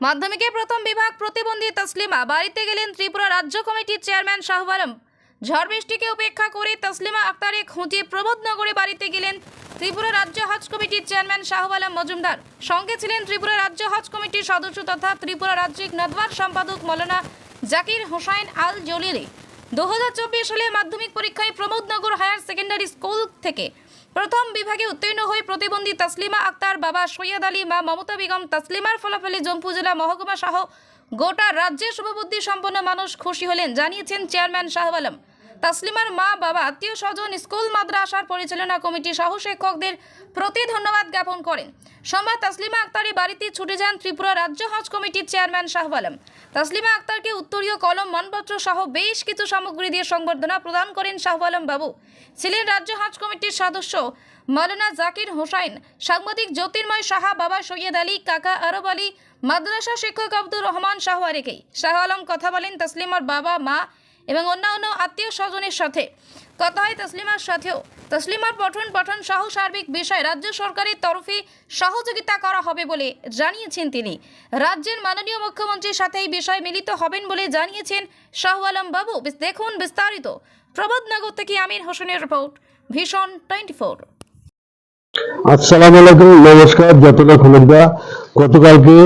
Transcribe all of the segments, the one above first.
মাধ্যমিকে প্রথম বিভাগ প্রতিবন্ধী তসলিমা, বাড়িতে গেলেন ত্রিপুরা রাজ্য কমিটির চেয়ারম্যান শাহব আলম। ঝড় বৃষ্টিকে উপেক্ষা করে তসলিমা আক্তারে খুঁজে প্রবোধনগরে বাড়িতে গেলেন ত্রিপুরা রাজ্য হজ কমিটির চেয়ারম্যান শাহব আলম মজুমদার। সঙ্গে ছিলেন ত্রিপুরা রাজ্য হজ কমিটির সদস্য তথা ত্রিপুরা রাজ্যিক নদওয়ার সম্পাদক মৌলানা জাকির হোসাইন আল জলিলি। দু সালে মাধ্যমিক পরীক্ষায় প্রমোদনগর হায়ার সেকেন্ডারি স্কুল থেকে প্রথম বিভাগে উত্তীর্ণ হয়ে প্রতিবন্ধী তসলিমা আক্তার, বাবা সৈয়দ আলী, মা মমতা বেগম। তসলিমার ফলাফলে জম্পু জেলা মহকুমা সহ গোটা রাজ্যের শুভবুদ্ধি সম্পন্ন মানুষ খুশি হলেন, জানিয়েছেন চেয়ারম্যান শাহ আলম। তসলিমার মা, বাবা, আত্মীয় স্বজন স্কুল, মাদ্রাসার পরিচালনা কমিটি সহ শিক্ষকদের প্রতি ধন্যবাদ জ্ঞাপন করেন। সোমবার তসলিমা আক্তারের বাড়িতে ছুটে যান ত্রিপুরা রাজ্য হজ কমিটির চেয়ারম্যান শাহ আলম। তসলিমা আক্তারকে উত্তরীয় মানপত্র সহ বেশ কিছু সামগ্রী দিয়ে সংবর্ধনা প্রদান করেন শাহ আলম বাবু। ছিলেন রাজ্য হাজ কমিটির সদস্য। মালানা জাকির হোসাইন, সাংবাদিক জ্যোতির্ময় সাহা, বাবা সৈয়দ আলী, কাকা আরব আলী, মাদ্রাসা শিক্ষক আব্দুর রহমান শাহ আরেকেই শাহ আলম কথা বলেন, তসলিমার বাবা, মা এবং অন্যান্য আত্মীয় স্বজনের সাথে। কথা হয় তসলিমার সাথেও। তসলিমার পঠন পঠন সহ সার্বিক বিষয়ে রাজ্য সরকারের তরফে সহযোগিতা করা হবে বলে জানিয়েছেন তিনি। রাজ্যের মাননীয় মুখ্যমন্ত্রীর সাথে এই বিষয়ে মিলিত হবেন বলে জানিয়েছেন শাহ আলম বাবু। দেখুন বিস্তারিত। প্রবোধনগর থেকে আমির হোসেনের রিপোর্ট, ভীষণ টোয়েন্টি ফোর আসসালামু আলাইকুম, নমস্কার যতনা খলকদা গতকালকে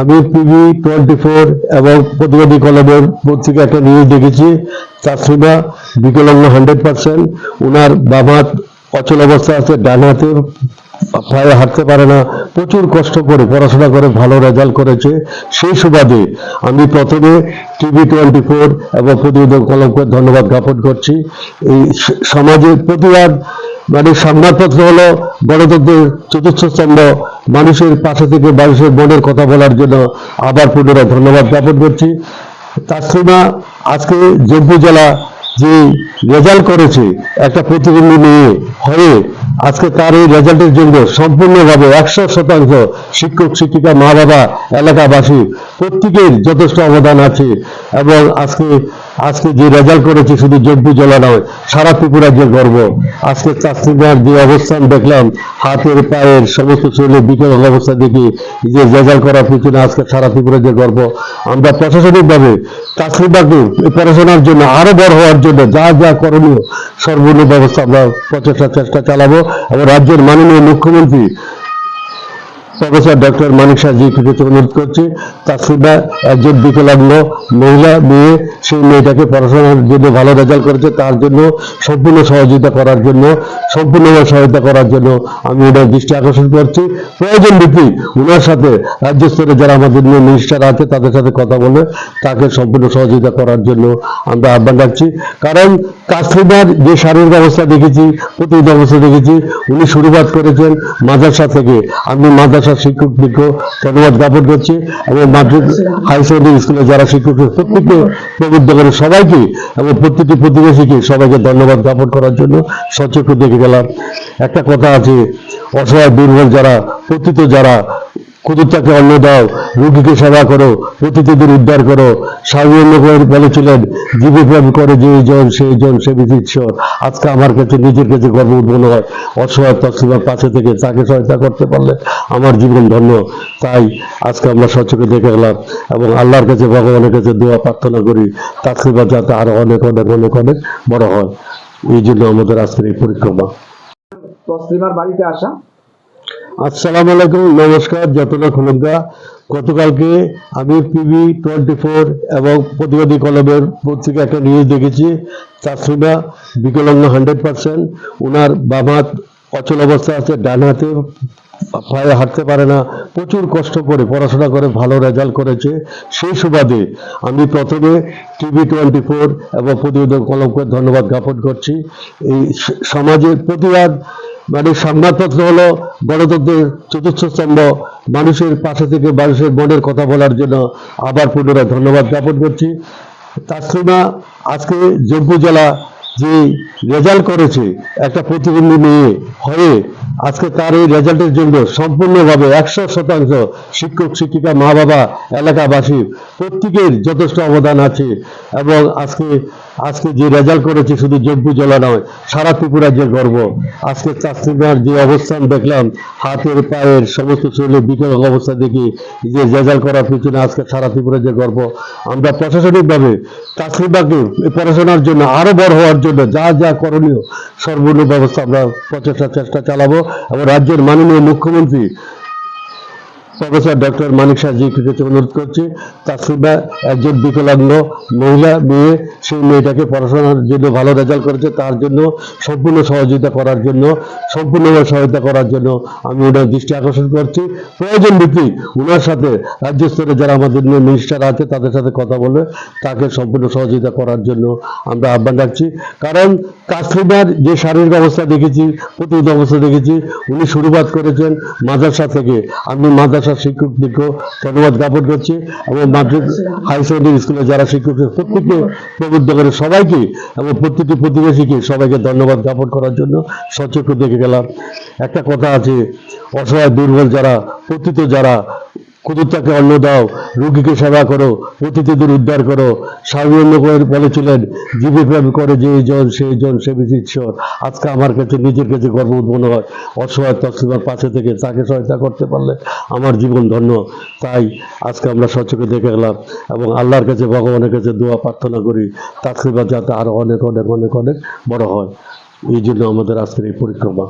আমি টিভি টোয়েন্টি ফোর এবং প্রতিবাদী কলমের পত্রিকা একটা নিউজ দেখেছি। তাসলিমা বিকলাঙ্গ হান্ড্রেড পার্সেন্ট ওনার বাবা অচল অবস্থা আছে, ডান হাতে, পায়ে হাঁটতে পারে না। প্রচুর কষ্ট করে পড়াশোনা করে, ভালো রেজাল্ট করেছে। সেই সুবাদে আমি প্রথমে টিভি টোয়েন্টি ফোর এবং প্রতিবেদন কলমকে ধন্যবাদ জ্ঞাপন করছি। এই সমাজের প্রতিবাদ মানে সংবাদপত্র হলো গণতন্ত্রের চতুর্থ স্তম্ভ, মানুষের পাশে থেকে মানুষের মনের কথা বলার জন্য আবার পুনরায় ধন্যবাদ জ্ঞাপন করছি। তাসলিমা আজকে জম্মু জেলা যে রেজাল্ট করেছে, একটা প্রতিবন্ধী নিয়ে হয়ে আজকে তার এই রেজাল্টের জন্য সম্পূর্ণভাবে একশো শতাংশ শিক্ষক, শিক্ষিকা মা বাবা এলাকাবাসী প্রত্যেকের যথেষ্ট অবদান আছে এবং আজকে আজকে যে রেজাল্ট করেছে শুধু জম্মু জেলা নয়, সারা ত্রিপুরা যে গর্ব। আজকে তাসলিমার যে অবস্থান দেখলাম, হাতের পায়ের সমস্ত শরীরের বিকল অবস্থা দেখি যে রেজাল্ট করার পিছনে আজকে সারা ত্রিপুরা যে গর্ব। আমরা প্রশাসনিকভাবে এই পড়াশোনার জন্য আরও বড় হওয়ার জন্য যা যা করণীয় সর্বন্ন ব্যবস্থা আমরা প্রচেষ্টা চেষ্টা চালাবো। এবং রাজ্যের মাননীয় মুখ্যমন্ত্রী প্রফেসর ডক্টর মানিক সাহাজিকে কাছে অনুরোধ করছি তাসলিমা একজন বিকলাঙ্গ মহিলা মেয়ে, সেই মেয়েটাকে পড়াশোনার জন্য ভালো রেজাল্ট করেছে, তার জন্য সম্পূর্ণ সহযোগিতা করার জন্য, সম্পূর্ণভাবে সহায়তা করার জন্য আমি ওনার দৃষ্টি আকর্ষণ করছি। প্রয়োজন ভিত্তিক ওনার সাথে রাজ্য স্তরে যারা আমাদের নিয়ে মিনিস্টার আছে, তাদের সাথে কথা বলে তাকে সম্পূর্ণ সহযোগিতা করার জন্য আমরা আহ্বান রাখছি কারণ তাসলিমার যে শারীরিক অবস্থা দেখেছি প্রতিনিধি অবস্থা দেখেছি, উনি শুরুবাত করেছেন মাদ্রাসা থেকে। আমি মাদ্রাসার বৃক্ষ ধন্যবাদ জ্ঞাপন করছি এবং মাধ্যমিক হাই সেকেন্ডারি স্কুলে যারা শিক্ষক প্রত্যেককে প্রবুদ্ধ করে সবাইকে এবং প্রত্যেকটি প্রতিবেশীকে সবাইকে ধন্যবাদ জ্ঞাপন করার জন্য সচক্ষ দেখে গেলাম। একটা কথা আছে, অসহায় দুর্বল যারা, পতিত যারা কুতুরটাকে অন্ন দাও, রোগীকে সেবা করো পতিতদের উদ্ধার করো। স্বামী বলেছিলেন, জীবে করে যে জন সেই জন, সে ঈশ্বর আজকে আমার কাছে নিজের কাছে গর্ব উদ্ভূত হয়। অসহায় তসলিমার পাশে থেকে তাকে সহায়তা করতে পারলে আমার জীবন ধন্য। তাই আজকে আমরা সচকে দেখে গেলাম এবং আল্লাহর কাছে, ভগবানের কাছে দোয়া প্রার্থনা করি তাসলিমা যাতে আরও অনেক অনেক অনেক অনেক বড় হয়। এই জন্য আমাদের আজকের এই পরিক্রমা। তসলিমার বাড়িতে আসা আসসালামু আলাইকুম, নমস্কার যতনা খলকদা গতকালকে আমি পিভি টোয়েন্টি ফোর এবং প্রতিবাদী কলমের পত্রিকা একটা নিউজ দেখেছি। তাসলিমা বিকলাঙ্গ হান্ড্রেড পার্সেন্ট। ওনার বাবা অচল অবস্থা আছে, ডান হাতে পায়ে হাঁটতে পারে না। প্রচুর কষ্ট করে পড়াশোনা করে, ভালো রেজাল্ট করেছে। সেই সুবাদে আমি প্রথমে টিভি টোয়েন্টি ফোর এবং প্রতিবেদন কলমকে ধন্যবাদ জ্ঞাপন করছি। এই সমাজের প্রতিবাদ মানে সংবাদপত্র হলো গণতন্ত্রের চতুর্থ স্তম্ভ, মানুষের পাশে থেকে মানুষের মনের কথা বলার জন্য আবার পুনরায় ধন্যবাদ জ্ঞাপন করছি। তাসলিমা আজকে জম্মু জেলা যে রেজাল্ট করেছে, একটা প্রতিবন্ধী মেয়ে হয়ে আজকে তার এই রেজাল্টের জন্য সম্পূর্ণভাবে একশো শতাংশ শিক্ষক, শিক্ষিকা মা বাবা এলাকাবাসী প্রত্যেকের যথেষ্ট অবদান আছে এবং আজকে আজকে যে রেজাল্ট করেছে শুধু জম্পু জেলা নয়, সারা ত্রিপুরা যে গর্ব। আজকে তাসলিমার যে অবস্থান দেখলাম, হাতের, পায়ের, সমস্ত শরীরে বিকল অবস্থা দেখি, যে রেজাল্ট করার পিছনে আজকে সারা ত্রিপুরা যে গর্ব। আমরা প্রশাসনিকভাবে এই পড়াশোনার জন্য আরও বড় হওয়ার জন্য যা যা করণীয় সর্বন্য ব্যবস্থা আমরা প্রচেষ্টা চেষ্টা চালাবো এবং রাজ্যের মাননীয় মুখ্যমন্ত্রী প্রফেসর ডক্টর মানিক সাহাজিকে কাছে অনুরোধ করছি তাসলিমা একজন বিকলাঙ্গ মহিলা মেয়ে, সেই মেয়েটাকে পড়াশোনার জন্য ভালো রেজাল্ট করেছে, তার জন্য সম্পূর্ণ সহযোগিতা করার জন্য, সম্পূর্ণভাবে সহায়তা করার জন্য আমি ওনার দৃষ্টি আকর্ষণ করছি। প্রয়োজন ভিত্তিক ওনার সাথে রাজ্য স্তরে যারা আমাদের মিনিস্টার আছে, তাদের সাথে কথা বলে তাকে সম্পূর্ণ সহযোগিতা করার জন্য আমরা আহ্বান রাখছি। কারণ তাসলিমার যে শারীরিক অবস্থা দেখেছি, প্রতিরোধ অবস্থা দেখেছি, উনি শুরুবাদ করেছেন মাদ্রাসা থেকে। আমি মাদ্রাসা শিক্ষকদেরকেও ধন্যবাদ জ্ঞাপন করছি এবং মাদ্রাস হাই সেকেন্ডারি স্কুলে যারা শিক্ষক প্রত্যেককে প্রবুদ্ধ করে সবাইকে এবং প্রত্যেকটি প্রতিবেশীকে সবাইকে ধন্যবাদ জ্ঞাপন করার জন্য সচক্ষ দেখে গেলাম। একটা কথা আছে, অসহায়, দুর্বল যারা, পতিত যারা কুতুরটাকে অন্ন দাও, রুগীকে সেবা করো, অতিথিদের উদ্ধার করো। স্বামীন্য করে বলেছিলেন জীবে প্রেম করে যে জন সেই জন সে ঈশ্বর আজকে আমার কাছে নিজের কাছে গর্ব মনে হয়। অসহায় তসলিমার পাশে থেকে তাকে সহায়তা করতে পারলে আমার জীবন ধন্য। তাই আজকে আমরা সচকে দেখে গেলাম এবং আল্লাহর কাছে, ভগবানের কাছে দোয়া প্রার্থনা করি। তাসলিমা যাতে আরও অনেক অনেক অনেক অনেক বড় হয়। এই জন্য আমাদের আজকের এই পরিক্রমা।